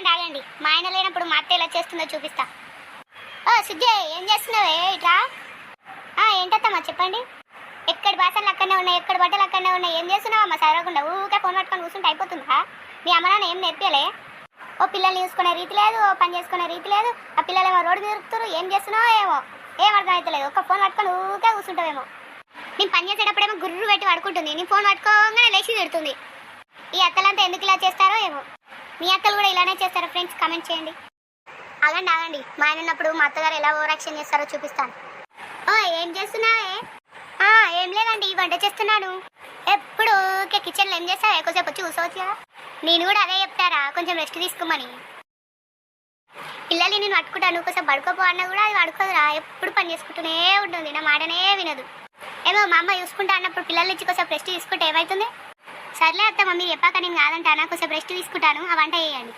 ఆగండి ఆగండి. మా ఆయన లేనప్పుడు మా అత్త ఇలా చేస్తుందో చూపిస్తా. ఓ సుజయ్ ఏం చేస్తున్నావే? ఇట్లా ఆ, ఏంటత్తమ్మా చెప్పండి. ఎక్కడ భాషలు అక్కడనే ఉన్నాయి ఎక్కడ బట్టలు అక్కడనే ఉన్నాయి? ఏం చేస్తున్నావమ్మా చదవకుండా ఊరికే ఫోన్ పట్టుకొని కూర్చుంటే అయిపోతుందా? మీ అమ్మ నాన్న ఏం నేర్పియలే? ఓ పిల్లల్ని చూసుకునే రీతి లేదు ఓ పని చేసుకునే రీతి లేదు. ఆ పిల్లలు ఏమో రోడ్డు తిరుగుతారు ఏం చేస్తున్నావో ఏమో? ఏం అర్థం అవుతలేదు ఒక ఫోన్ పట్టుకొని ఊరికే కూర్చుంటావేమో? నేను పని చేసేటప్పుడేమో గుర్రు పెట్టి పడుకుంటుంది. నేను ఫోన్ పట్టుకోగానే లేచి తిడుతుంది. ఈ అత్తలంతా ఎందుకు ఇలా చేస్తారో ఏమో? మీ అక్కలు కూడా ఇలానే చేస్తారు ఫ్రెండ్స్? కామెంట్ చేయండి. ఆగండి ఆగండి. మా ఆయన ఉన్నప్పుడు మా అత్తగారు ఎలా ఓవర్ యాక్షన్ చేస్తారో చూపిస్తాను. ఓ ఏం చేస్తున్నావే? ఏం లేదండి వంట చేస్తున్నాను ఎప్పుడు కిచెన్లో ఏం చేస్తావే? కొంచెం వచ్చి కూర్చోవచ్చు కదా నేను కూడా అదే చెప్తారా? కొంచెం రెస్ట్ తీసుకోమని. పిల్లల్ని నేను పట్టుకుంటాను కొంచెం పడుకోపో అన్నా కూడా అది పడుకోదురా. ఎప్పుడు పని చేసుకుంటూనే ఉంటుంది. నా మాటనే వినదు. ఏమో మా అమ్మ చూసుకుంటా అన్నప్పుడు పిల్లలు ఇచ్చి కొంచెం రెస్ట్ తీసుకుంటే ఏమవుతుంది సర్లే అత్త మమ్మీ చెప్పాక నేను కాదంటానా? కొంచెం రెస్ట్ తీసుకుంటాను. ఆ వంట చేయండి.